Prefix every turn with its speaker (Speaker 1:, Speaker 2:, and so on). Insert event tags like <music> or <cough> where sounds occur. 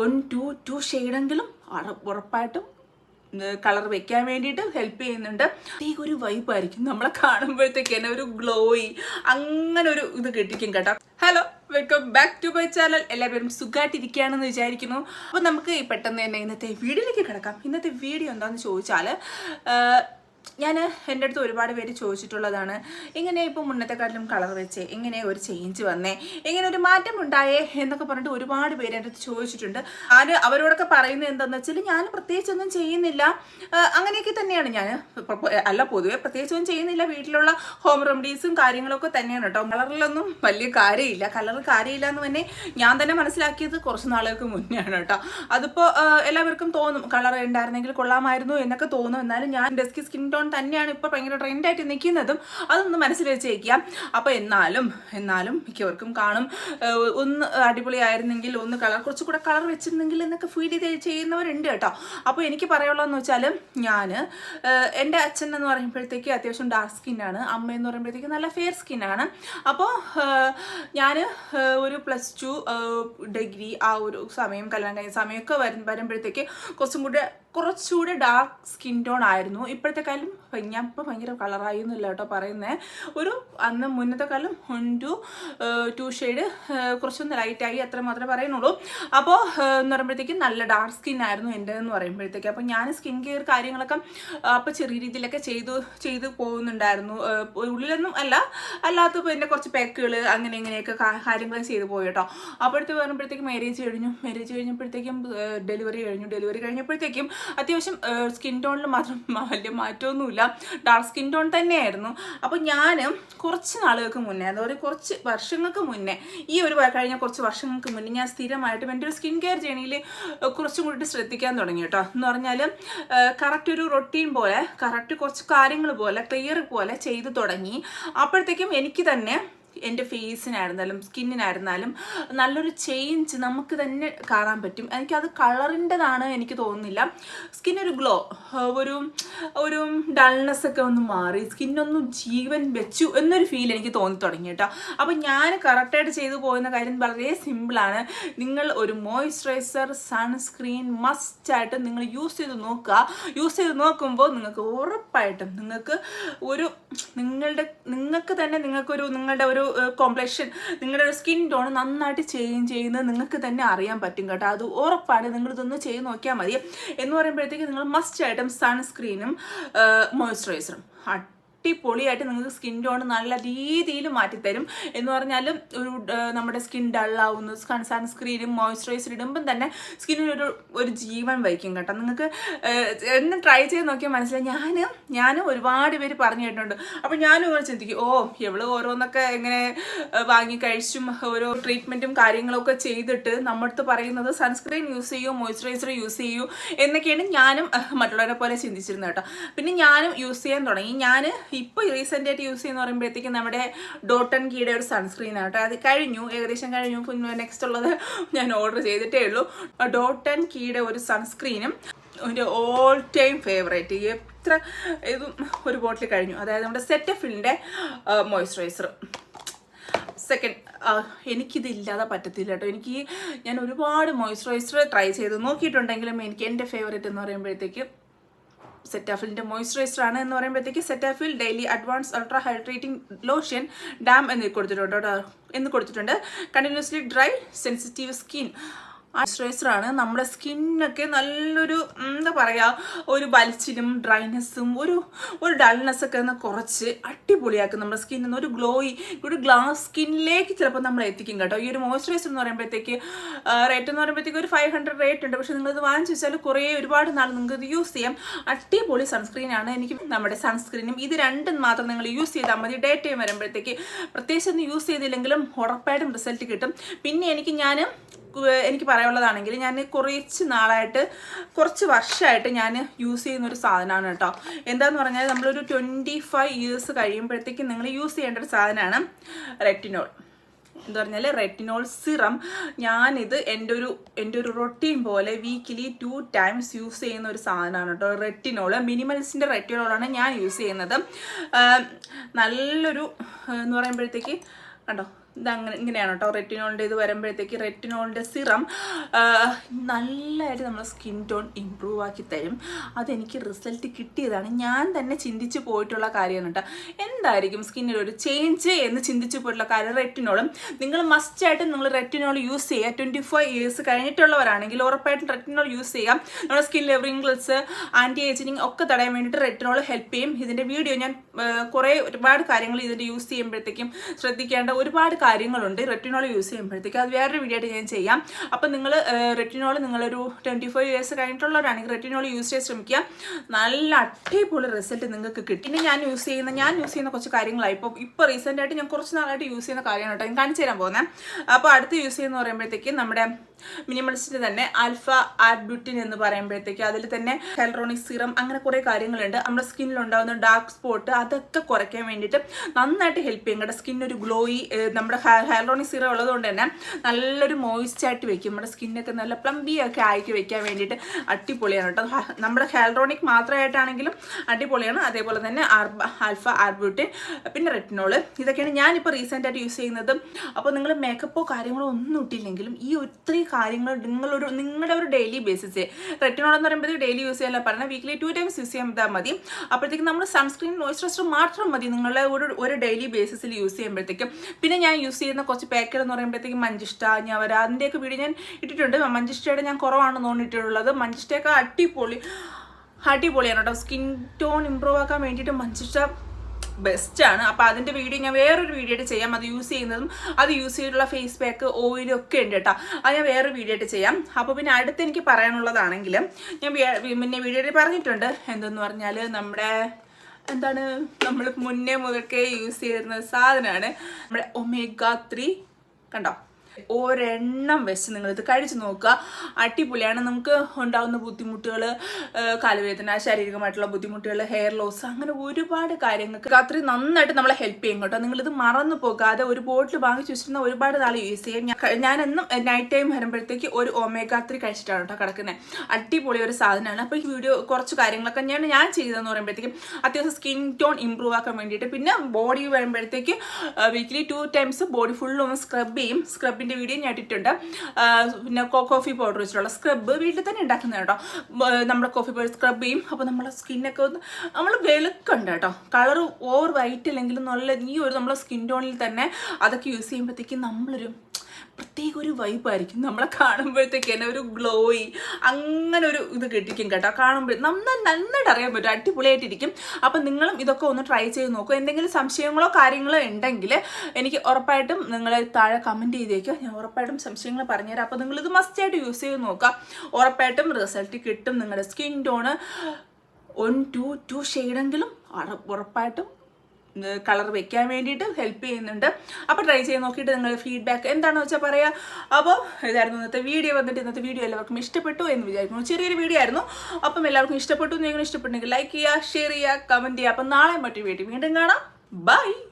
Speaker 1: One two two ഷെയ്ഡെങ്കിലും ഉറപ്പായിട്ടും colour വെക്കാൻ വേണ്ടിയിട്ട് ഹെൽപ്പ് ചെയ്യുന്നുണ്ട്. ഈ ഒരു വൈബായിരിക്കും നമ്മളെ കാണുമ്പോഴത്തേക്ക് തന്നെ ഒരു ഗ്ലോയി അങ്ങനെ ഒരു ഇത് കിട്ടിക്കും കേട്ടോ. Hello welcome back to my channel എല്ലാവരും സുഖമായിട്ടിരിക്കുകയാണെന്ന് വിചാരിക്കുന്നു. അപ്പോൾ നമുക്ക് ഈ പെട്ടെന്ന് തന്നെ ഇന്നത്തെ വീഡിയോയിലേക്ക് കിടക്കാം. ഇന്നത്തെ വീഡിയോ എന്താണെന്ന് ചോദിച്ചാൽ ഞാൻ എന്റെ അടുത്ത് ഒരുപാട് പേര് ചോദിച്ചിട്ടുള്ളതാണ് ഇങ്ങനെ ഇപ്പോൾ മുന്നത്തെക്കാട്ടിലും കളർ വെച്ചേ ഇങ്ങനെ ഒരു ചേഞ്ച് വന്നേ ഇങ്ങനെ ഒരു മാറ്റം ഉണ്ടായേ എന്നൊക്കെ പറഞ്ഞിട്ട് ഒരുപാട് പേര് എന്റെ അടുത്ത് ചോദിച്ചിട്ടുണ്ട്. ഞാൻ അവരോടൊക്കെ പറയുന്നത് എന്താണെന്ന് വെച്ചാൽ ഞാൻ പ്രത്യേകിച്ചൊന്നും ചെയ്യുന്നില്ല. അങ്ങനെയൊക്കെ തന്നെയാണ് ഞാൻ അല്ല പൊതുവെ പ്രത്യേകിച്ചൊന്നും ചെയ്യുന്നില്ല. വീട്ടിലുള്ള ഹോം റെമഡീസും കാര്യങ്ങളൊക്കെ തന്നെയാണ് കേട്ടോ. കളറിലൊന്നും വലിയ കാര്യമില്ല. കളറിൽ കാര്യമില്ല എന്ന് തന്നെ ഞാൻ തന്നെ മനസ്സിലാക്കിയത് കുറച്ച് നാളുകൾക്ക് മുന്നെയാണ് കേട്ടോ. അതിപ്പോൾ എല്ലാവർക്കും തോന്നും കളർ ഉണ്ടായിരുന്നെങ്കിൽ കൊള്ളാമായിരുന്നു എന്നൊക്കെ തോന്നും. എന്നാലും ഞാൻ ഡെസ്കി സ്കിൻ ടോൺ തന്നെയാണ് ഇപ്പോൾ ഭയങ്കര ട്രെൻഡായിട്ട് നിൽക്കുന്നതും അതൊന്ന് മനസ്സിൽ വെച്ചേക്കാം അപ്പോൾ എന്നാലും എന്നാലും മിക്കവർക്കും കാണും. ഒന്ന് അടിപൊളിയായിരുന്നെങ്കിൽ ഒന്ന് കളർ കുറച്ചുകൂടെ കളർ വെച്ചിരുന്നെങ്കിൽ എന്നൊക്കെ ഫീൽ ചെയ്ത് ചെയ്യുന്നവരുണ്ട് കേട്ടോ. അപ്പോൾ എനിക്ക് പറയാനുള്ളതെന്ന് വെച്ചാൽ ഞാൻ എന്റെ അച്ഛൻ എന്ന് പറയുമ്പോഴത്തേക്ക് അത്യാവശ്യം ഡാർക്ക് സ്കിന്നാണ് അമ്മ എന്ന് പറയുമ്പോഴത്തേക്ക് നല്ല ഫെയർ സ്കിന്നാണ് അപ്പോൾ ഞാൻ ഒരു പ്ലസ് ടു ഡിഗ്രി ആ ഒരു സമയം കല്യാണം കഴിഞ്ഞ സമയമൊക്കെ വരും വരുമ്പോഴത്തേക്ക് കുറച്ചും കൂടെ കുറച്ചുകൂടെ ഡാർക്ക് സ്കിൻ ടോൺ ആയിരുന്നു. ഇപ്പോഴത്തെ കാലം ഞാൻ ഇപ്പോൾ ഭയങ്കര കളറായി എന്നില്ല കേട്ടോ പറയുന്നത് ഒരു അന്ന് മുന്നത്തെ കാലം ടു ടു ഷെയ്ഡ് കുറച്ചൊന്ന് ലൈറ്റായി അത്ര മാത്രമേ പറയുന്നുള്ളൂ. അപ്പോൾ എന്ന് പറയുമ്പോഴത്തേക്കും നല്ല ഡാർക്ക് സ്കിൻ ആയിരുന്നു എന്റെ എന്ന് പറയുമ്പോഴത്തേക്ക്. അപ്പോൾ ഞാൻ സ്കിൻ കെയർ കാര്യങ്ങളൊക്കെ അപ്പോൾ ചെറിയ രീതിയിലൊക്കെ ചെയ്തു ചെയ്തു പോകുന്നുണ്ടായിരുന്നു. ഉള്ളിലൊന്നും അല്ല അല്ലാത്ത പിന്നെ കുറച്ച് പാക്കുകൾ അങ്ങനെ ഇങ്ങനെയൊക്കെ കാര്യങ്ങൾ ചെയ്തു പോയി കേട്ടോ. അപ്പോഴത്തെ പറയുമ്പോഴത്തേക്കും മാരേജ് കഴിഞ്ഞു. മാരേജ് കഴിഞ്ഞപ്പോഴത്തേക്കും ഡെലിവറി കഴിഞ്ഞു. ഡെലിവറി കഴിഞ്ഞപ്പോഴത്തേക്കും അത്യാവശ്യം സ്കിൻ ടോണിൽ മാത്രം <laughs> വലിയ മാറ്റമൊന്നുമില്ല. ഡാർക്ക് സ്കിൻ ടോൺ തന്നെയായിരുന്നു. അപ്പോൾ ഞാൻ കുറച്ച് നാളുകൾക്ക് മുന്നേ അതായത് കുറച്ച് വർഷങ്ങൾക്ക് മുന്നേ ഈ ഒരു കഴിഞ്ഞ കുറച്ച് വർഷങ്ങൾക്ക് മുന്നേ ഞാൻ സ്ഥിരമായിട്ടും എന്റെ ഒരു സ്കിൻ കെയർ ജേണിയിൽ കുറച്ചും കൂടി ശ്രദ്ധിക്കാൻ തുടങ്ങി കേട്ടോ. എന്ന് പറഞ്ഞാൽ കറക്റ്റ് ഒരു റൊട്ടീൻ പോലെ കറക്റ്റ് കുറച്ച് കാര്യങ്ങൾ പോലെ ക്ലിയർ പോലെ ചെയ്തു തുടങ്ങി. അപ്പോഴത്തേക്കും എനിക്ക് തന്നെ എന്റെ ഫേസിനായിരുന്നാലും സ്കിന്നിനായിരുന്നാലും നല്ലൊരു ചേഞ്ച് നമുക്ക് തന്നെ കാണാൻ പറ്റും. എനിക്കത് കളറിന്റെതാണ് എനിക്ക് തോന്നുന്നില്ല. സ്കിന്നൊരു ഗ്ലോ ഒരു ഒരു ഡൾനെസ് ഒക്കെ ഒന്ന് മാറി സ്കിന്നൊന്നും ജീവൻ വെച്ചു എന്നൊരു ഫീൽ എനിക്ക് തോന്നി തുടങ്ങി കേട്ടോ. അപ്പം ഞാൻ കറക്റ്റായിട്ട് ചെയ്തു പോകുന്ന കാര്യം വളരെ സിമ്പിളാണ് നിങ്ങൾ ഒരു മോയ്സ്ചറൈസർ സൺസ്ക്രീൻ മസ്റ്റായിട്ട് നിങ്ങൾ യൂസ് ചെയ്ത് നോക്കുക. യൂസ് ചെയ്ത് നോക്കുമ്പോൾ നിങ്ങൾക്ക് ഉറപ്പായിട്ടും നിങ്ങൾക്ക് ഒരു നിങ്ങളുടെ നിങ്ങൾക്ക് തന്നെ നിങ്ങൾക്കൊരു നിങ്ങളുടെ ഒരു കോംപ്ലക്ഷൻ നിങ്ങളുടെ സ്കിൻ ടോൺ നന്നായിട്ട് ചേഞ്ച് ചെയ്യുന്നത് നിങ്ങൾക്ക് തന്നെ അറിയാൻ പറ്റും കേട്ടോ. അത് ഉറപ്പാണ്. നിങ്ങളിതൊന്ന് ചെയ്ത് നോക്കിയാൽ മതി. എന്ന് പറയുമ്പോഴത്തേക്ക് നിങ്ങൾ മസ്റ്റ് ആയിട്ടും സൺസ്ക്രീനും മോയ്സ്ചറൈസറും അടിപൊളിയായിട്ട് നിങ്ങൾക്ക് സ്കിൻ ടോൺ നല്ല രീതിയിൽ മാറ്റിത്തരും. എന്ന് പറഞ്ഞാൽ ഒരു നമ്മുടെ സ്കിൻ ഡള്ളാവുന്നു സൺസ്ക്രീനും മോയ്സ്ചറൈസർ ഇടുമ്പം തന്നെ സ്കിന്നിന് ഒരു ജീവൻ വഹിക്കും കേട്ടോ. നിങ്ങൾക്ക് എന്നും ട്രൈ ചെയ്ത് നോക്കിയാൽ മനസ്സിലായി. ഞാൻ ഞാൻ ഒരുപാട് പേര് പറഞ്ഞു കേട്ടിട്ടുണ്ട്. അപ്പോൾ ഞാനും ഇങ്ങനെ ചിന്തിക്കും ഓ എവൾ ഓരോന്നൊക്കെ എങ്ങനെ വാങ്ങി കഴിച്ചും ഓരോ ട്രീറ്റ്മെന്റും കാര്യങ്ങളൊക്കെ ചെയ്തിട്ട് നമ്മളടുത്ത് പറയുന്നത് സൺസ്ക്രീൻ യൂസ് ചെയ്യൂ മോയ്സ്ചറൈസർ യൂസ് ചെയ്യൂ എന്നൊക്കെയാണ് ഞാനും മറ്റുള്ളവരെ പോലെ ചിന്തിച്ചിരുന്നത് കേട്ടോ. പിന്നെ ഞാനും യൂസ് ചെയ്യാൻ തുടങ്ങി. ഞാൻ ഇപ്പോൾ റീസെന്റ് ആയിട്ട് യൂസ് ചെയ്യുന്ന പറയുമ്പോഴത്തേക്കും നമ്മുടെ ഡോട്ടൺ കീയുടെ ഒരു സൺസ്ക്രീൻ ആട്ടോ അത് കഴിഞ്ഞു ഏകദേശം കഴിഞ്ഞു. നെക്സ്റ്റ് ഉള്ളത് ഞാൻ ഓർഡർ ചെയ്തിട്ടേ ഉള്ളൂ. ഡോട്ടൺ കീയുടെ ഒരു സൺസ്ക്രീനും ഒരു ഓൾ ടൈം ഫേവറേറ്റ് എത്ര ഇതും ഒരു ബോട്ടിൽ കഴിഞ്ഞു. അതായത് നമ്മുടെ സെറ്റഫിലിന്റെ മോയ്സ്ചറൈസർ സെക്കൻഡ് എനിക്കിതില്ലാതെ പറ്റത്തില്ല കേട്ടോ. എനിക്ക് ഞാൻ ഒരുപാട് മോയ്സ്ചറൈസർ ട്രൈ ചെയ്ത്. നോക്കിയിട്ടുണ്ടെങ്കിലും എനിക്ക് എന്റെ ഫേവറേറ്റ് എന്ന് പറയുമ്പോഴത്തേക്ക് സെറ്റാഫിലിന്റെ മോയ്സ്ചറൈസർ ആണ് എന്ന് പറയുമ്പോഴത്തേക്ക് Cetaphil daily advance ultra hydrating lotion dam എന്ന് കൊടുത്തിട്ടുണ്ട് എന്ന് കൊടുത്തിട്ടുണ്ട്. കണ്ടിന്യൂസ്ലി ഡ്രൈ സെൻസിറ്റീവ് സ്കിൻ ആണ്. നമ്മുടെ സ്കിന്നൊക്കെ നല്ലൊരു എന്താ പറയുക ഒരു വലിച്ചിലും ഡ്രൈനെസ്സും ഒരു ഒരു ഡൾനെസ് ഒക്കെ ഒന്ന് കുറച്ച് അടിപൊളിയാക്കും നമ്മുടെ സ്കിന്നിൽ നിന്ന്. ഒരു ഗ്ലോയി ഒരു ഗ്ലാസ് സ്കിന്നിലേക്ക് ചിലപ്പോൾ നമ്മൾ എത്തിക്കും കേട്ടോ. ഈ ഒരു മോയ്സ്ചറൈസർ എന്ന് പറയുമ്പോഴത്തേക്ക് റേറ്റ് എന്ന് പറയുമ്പോഴത്തേക്ക് ഒരു ഫൈവ് ഹൺഡ്രഡ് റേറ്റ് ഉണ്ട്. പക്ഷേ നിങ്ങളിത് വാങ്ങിച്ചു വെച്ചാൽ കുറേ ഒരുപാട് നാൾ നിങ്ങൾക്ക് ഇത് യൂസ് ചെയ്യാം. അടിപൊളി സൺസ്ക്രീൻ ആണ്. എനിക്ക് നമ്മുടെ സൺസ്ക്രീനും ഇത് രണ്ടും മാത്രം നിങ്ങൾ യൂസ് ചെയ്താൽ മതി. ഡേ ടൈം വരുമ്പോഴത്തേക്ക് പ്രത്യേകിച്ച് ഒന്ന് യൂസ് ചെയ്തില്ലെങ്കിലും ഉറപ്പായിട്ടും റിസൾട്ട് കിട്ടും. പിന്നെ എനിക്ക് ഞാൻ എനിക്ക് പറയാനുള്ളതാണെങ്കിൽ ഞാൻ കുറച്ച് നാളായിട്ട് കുറച്ച് വർഷമായിട്ട് ഞാൻ യൂസ് ചെയ്യുന്ന ഒരു സാധനമാണ് കേട്ടോ. എന്താന്ന് പറഞ്ഞാൽ നമ്മളൊരു ട്വന്റി ഫൈവ് ഇയേഴ്സ് കഴിയുമ്പോഴത്തേക്കും നിങ്ങൾ യൂസ് ചെയ്യേണ്ട ഒരു സാധനമാണ് റെറ്റിനോൾ എന്ന് പറഞ്ഞാൽ റെറ്റിനോൾ സിറം ഞാനിത് എന്റെ ഒരു എന്റെ ഒരു റൊട്ടീൻ പോലെ വീക്കിലി ടു ടൈംസ് യൂസ് ചെയ്യുന്ന ഒരു സാധനമാണ് കേട്ടോ. റെറ്റിനോൾ മിനിമൽസിന്റെ റെറ്റിനോളാണ് ഞാൻ യൂസ് ചെയ്യുന്നത്. നല്ലൊരു എന്ന് പറയുമ്പോഴത്തേക്ക് കണ്ടോ ഇതങ്ങനെ ഇങ്ങനെയാണ് കേട്ടോ. റെറ്റിനോളിന്റെ ഇത് വരുമ്പോഴത്തേക്ക് റെറ്റിനോളിന്റെ സിറം നല്ലതായിട്ട് നമ്മുടെ സ്കിൻ ടോൺ ഇമ്പ്രൂവ് ആക്കി തരും. അതെനിക്ക് റിസൾട്ട് കിട്ടിയതാണ്. ഞാൻ തന്നെ ചിന്തിച്ച് പോയിട്ടുള്ള കാര്യമാണ് കേട്ടോ. എന്തായിരിക്കും സ്കിന്നിൽ ഒരു ചേഞ്ച് എന്ന് ചിന്തിച്ച് പോയിട്ടുള്ള കാര്യം? റെറ്റിനോളും നിങ്ങൾ മസ്റ്റായിട്ട് നിങ്ങൾ റെറ്റിനോൾ യൂസ് ചെയ്യുക. ട്വന്റി ഫോർ ഇയേഴ്സ് കഴിഞ്ഞിട്ടുള്ളവരാണെങ്കിൽ ഉറപ്പായിട്ടും റെറ്റിനോൾ യൂസ് ചെയ്യാം നമ്മുടെ സ്കിൻ ലെവറിംഗ്ലസ് ആന്റി ഏജിങ് ഒക്കെ തടയാൻ വേണ്ടിയിട്ട് റെറ്റിനോൾ ഹെൽപ്പ് ചെയ്യും. ഇതിന്റെ വീഡിയോ ഞാൻ കുറേ ഒരുപാട് കാര്യങ്ങൾ ഇതിന്റെ യൂസ് ചെയ്യുമ്പോഴത്തേക്കും ശ്രദ്ധിക്കേണ്ട ഒരുപാട് കാര്യങ്ങളുണ്ട്. റെറ്റിനോൾ യൂസ് ചെയ്യുമ്പോഴത്തേക്കും അത് വേറൊരു വീഡിയോ ആയിട്ട് ഞാൻ ചെയ്യാം. അപ്പം നിങ്ങൾ റെറ്റിനോൾ നിങ്ങളൊരു ട്വന്റി ഫൈവ് ഇയേഴ്സ് കഴിഞ്ഞിട്ടുള്ളവരാണെങ്കിൽ റെറ്റിനോൾ യൂസ് ചെയ്യാൻ ശ്രമിക്കുക. നല്ല അടിപൊളി റിസൾട്ട് നിങ്ങൾക്ക് കിട്ടി. ഞാൻ യൂസ് ചെയ്യുന്ന ഞാൻ യൂസ് ചെയ്യുന്ന കുറച്ച് കാര്യങ്ങളായി. ഇപ്പോൾ ഇപ്പോൾ റീസെന്റ് ആയിട്ട് ഞാൻ കുറച്ച് നാളായിട്ട് യൂസ് ചെയ്യുന്ന കാര്യമാണ് കേട്ടോ. ഞാൻ കാണിച്ചു തരാൻ പോകുന്നത് അപ്പോൾ അടുത്ത് യൂസ് ചെയ്യുന്ന പറയുമ്പോഴത്തേക്കും നമ്മുടെ മിനിമലിസ്റ്റിന് തന്നെ ആൽഫ ആർബ്യൂട്ടിൻ എന്ന് പറയുമ്പോഴത്തേക്ക് അതിൽ തന്നെ ഹെൽറോണിക് സിറം അങ്ങനെ കുറേ കാര്യങ്ങളുണ്ട്. നമ്മുടെ സ്കിന്നിൽ ഉണ്ടാകുന്ന ഡാർക്ക് സ്പോട്ട് അതൊക്കെ കുറയ്ക്കാൻ വേണ്ടിയിട്ട് നന്നായിട്ട് ഹെൽപ്പ് ചെയ്യും. നമ്മുടെ സ്കിന്നൊരു ഗ്ലോയി നമ്മുടെ ഹെൽറോണിക് സീറം ഉള്ളതുകൊണ്ട് തന്നെ നല്ലൊരു മോയിസ്റ്റ് ആയിട്ട് വെക്കും. നമ്മുടെ സ്കിന്നൊക്കെ നല്ല പ്ലംബി ഒക്കെ ആക്കി വെക്കാൻ വേണ്ടിയിട്ട് അടിപൊളിയാണ് കേട്ടോ. നമ്മുടെ ഹെൽറോണിക് മാത്രമായിട്ടാണെങ്കിലും അടിപൊളിയാണ്. അതേപോലെ തന്നെ ആൽഫ ആർബ്യൂട്ടിൻ പിന്നെ റെറ്റിനോൾ ഇതൊക്കെയാണ് ഞാനിപ്പോൾ റീസെന്റ് ആയിട്ട് യൂസ് ചെയ്യുന്നത്. അപ്പോൾ നിങ്ങൾ മേക്കപ്പോ കാര്യങ്ങളോ ഒന്നും ഇട്ടില്ലെങ്കിലും ഈ ഒത്തിരി കാര്യങ്ങൾ നിങ്ങളൊരു നിങ്ങളുടെ ഒരു ഡെയിലി ബേസിസ് റെറ്റിനോൾ എന്ന് പറയുമ്പോൾ ഡെയിലി യൂസ് ചെയ്യാനല്ല പറഞ്ഞാൽ വീക്കിലി ടു ടൈംസ് യൂസ് ചെയ്താൽ മതി. അപ്പോഴത്തേക്കും നമ്മൾ സൺസ്ക്രീൻ മോയ്സ്ചറൈസർ മാത്രം മതി നിങ്ങളുടെ ഒരു ഒരു ഡെയിലി ബേസിസിൽ യൂസ് ചെയ്യുമ്പോഴത്തേക്കും. പിന്നെ ഞാൻ യൂസ് ചെയ്യുന്ന കുറച്ച് പാക്കറ്റ് എന്ന് പറയുമ്പോഴത്തേക്കും മഞ്ചിഷ്ട ഞവര അതിന്റെയൊക്കെ വീഡിയോ ഞാൻ ഇട്ടിട്ടുണ്ട്. മഞ്ചിഷ്ടയുടെ ഞാൻ കുറവാണെന്ന് തോന്നിയിട്ടുള്ളത്. മഞ്ചിഷ്ടയൊക്കെ അടിപൊളി അടിപൊളിയാണ് കേട്ടോ. സ്കിൻ ടോൺ ഇമ്പ്രൂവ് ആക്കാൻ വേണ്ടിയിട്ട് മഞ്ചിഷ്ട ബെസ്റ്റാണ് അപ്പോൾ അതിന്റെ വീഡിയോ ഞാൻ വേറൊരു വീഡിയോ ആയിട്ട് ചെയ്യാം. അത് യൂസ് ചെയ്യുന്നതും അത് യൂസ് ചെയ്തിട്ടുള്ള ഫേസ് പാക്ക് ഓയിലും ഒക്കെ ഉണ്ട് കേട്ടോ. അത് ഞാൻ വേറൊരു വീഡിയോ ആയിട്ട് ചെയ്യാം. അപ്പോൾ പിന്നെ അടുത്ത് എനിക്ക് പറയാനുള്ളതാണെങ്കിൽ ഞാൻ പിന്നെ വീഡിയോയിൽ പറഞ്ഞിട്ടുണ്ട്. എന്തെന്ന് പറഞ്ഞാൽ നമ്മുടെ എന്താണ് നമ്മൾ മുന്നേ മുതൽക്കേ യൂസ് ചെയ്യുന്ന സാധനമാണ്. നമ്മുടെ ഒമേഗ ത്രീ കണ്ടോ? ഒരെണ്ണം വെച്ച് നിങ്ങളിത് കഴിച്ചു നോക്കുക. അടിപൊളിയാണ്. നമുക്ക് ഉണ്ടാകുന്ന ബുദ്ധിമുട്ടുകൾ കാലുവേദന ശാരീരികമായിട്ടുള്ള ബുദ്ധിമുട്ടുകൾ ഹെയർ ലോസ് അങ്ങനെ ഒരുപാട് കാര്യങ്ങൾക്ക് അത്രയും നന്നായിട്ട് നമ്മളെ ഹെൽപ്പ് ചെയ്യും കേട്ടോ. നിങ്ങളിത് മറന്നു പോകാതെ ഒരു ബോട്ടിൽ വാങ്ങിച്ചു വെച്ചിരുന്ന ഒരുപാട് നാൾ യൂസ് ചെയ്യും. ഞാൻ- എന്നും നൈറ്റ് ടൈം വരുമ്പോഴത്തേക്ക് ഒരു ഒമേഗ ത്രീ കഴിച്ചിട്ടാണ് കേട്ടോ കിടക്കുന്നത് അടിപൊളി ഒരു സാധനമാണ്. അപ്പോൾ ഈ വീഡിയോ കുറച്ച് കാര്യങ്ങളൊക്കെ ഞാൻ ഞാൻ ചെയ്തതെന്ന് പറയുമ്പോഴത്തേക്കും അത്യാവശ്യം സ്കിൻ ടോൺ ഇമ്പ്രൂവ് ആക്കാൻ വേണ്ടിയിട്ട് പിന്നെ ബോഡി വരുമ്പോഴത്തേക്ക് വീക്കിലി ടു ടൈംസ് ബോഡി ഫുള്ളും ഒന്ന് സ്ക്രബ് ചെയ്യും. സ്ക്രബിന്റെ വീഡിയോ ഞാൻ ഇട്ടിട്ടുണ്ട് പിന്നെ കോഫി പൗഡർ വെച്ചിട്ടുള്ള സ്ക്രബ് വീട്ടിൽ തന്നെ ഉണ്ടാക്കുന്നത് കേട്ടോ. നമ്മുടെ കോഫി പൗഡർ സ്ക്രബ് ചെയ്യും. അപ്പോൾ നമ്മുടെ സ്കിന്നൊക്കെ ഒന്ന് നമ്മൾ വെളുക്കുണ്ട് കേട്ടോ. കളർ ഓവർ വൈറ്റ് അല്ലെങ്കിലും നല്ല ഈ ഒരു നമ്മുടെ സ്കിൻ ടോണിൽ തന്നെ അതൊക്കെ യൂസ് ചെയ്യുമ്പോഴത്തേക്കും നമ്മളൊരു പ്രത്യേക ഒരു വൈബായിരിക്കും നമ്മളെ കാണുമ്പോഴത്തേക്ക് തന്നെ ഒരു ഗ്ലോയി അങ്ങനെ ഒരു ഇത് കിട്ടിക്കും കേട്ടോ. കാണുമ്പോൾ നമ്മൾ നന്നായിട്ട് അറിയാൻ പറ്റും. അടിപൊളിയായിട്ടിരിക്കും. അപ്പം നിങ്ങളും ഇതൊക്കെ ഒന്ന് ട്രൈ ചെയ്ത് നോക്കുക എന്തെങ്കിലും സംശയങ്ങളോ കാര്യങ്ങളോ ഉണ്ടെങ്കിൽ എനിക്ക് ഉറപ്പായിട്ടും നിങ്ങൾ താഴെ കമന്റ് ചെയ്തേക്കുക ഞാൻ ഉറപ്പായിട്ടും സംശയങ്ങൾ പറഞ്ഞുതരാം. അപ്പോൾ നിങ്ങളിത് മസ്റ്റായിട്ട് യൂസ് ചെയ്ത് നോക്കുക ഉറപ്പായിട്ടും റിസൾട്ട് കിട്ടും നിങ്ങളുടെ skin tone one to two ഷെയ്ഡെങ്കിലും ഉറപ്പായിട്ടും കളർ വെക്കാൻ വേണ്ടിയിട്ട് ഹെൽപ്പ് ചെയ്യുന്നുണ്ട്. അപ്പോൾ ട്രൈ ചെയ്ത് നോക്കിയിട്ട് നിങ്ങൾ ഫീഡ്ബാക്ക് എന്താണെന്ന് വെച്ചാൽ പറയാം. അപ്പോൾ ഇതായിരുന്നു ഇന്നത്തെ വീഡിയോ വന്നിട്ട് ഇന്നത്തെ വീഡിയോ എല്ലാവർക്കും ഇഷ്ടപ്പെട്ടു എന്ന് വിചാരിക്കുന്നു. ചെറിയൊരു വീഡിയോ ആയിരുന്നു. അപ്പം എല്ലാവർക്കും ഇഷ്ടപ്പെട്ടു നിങ്ങൾ ഇഷ്ടപ്പെട്ടെങ്കിൽ ലൈക്ക് ചെയ്യുക ഷെയർ ചെയ്യുക കമന്റ് ചെയ്യുക. അപ്പം നാളെ മറ്റൊരു വീഡിയോ വീണ്ടും കാണാം. ബൈ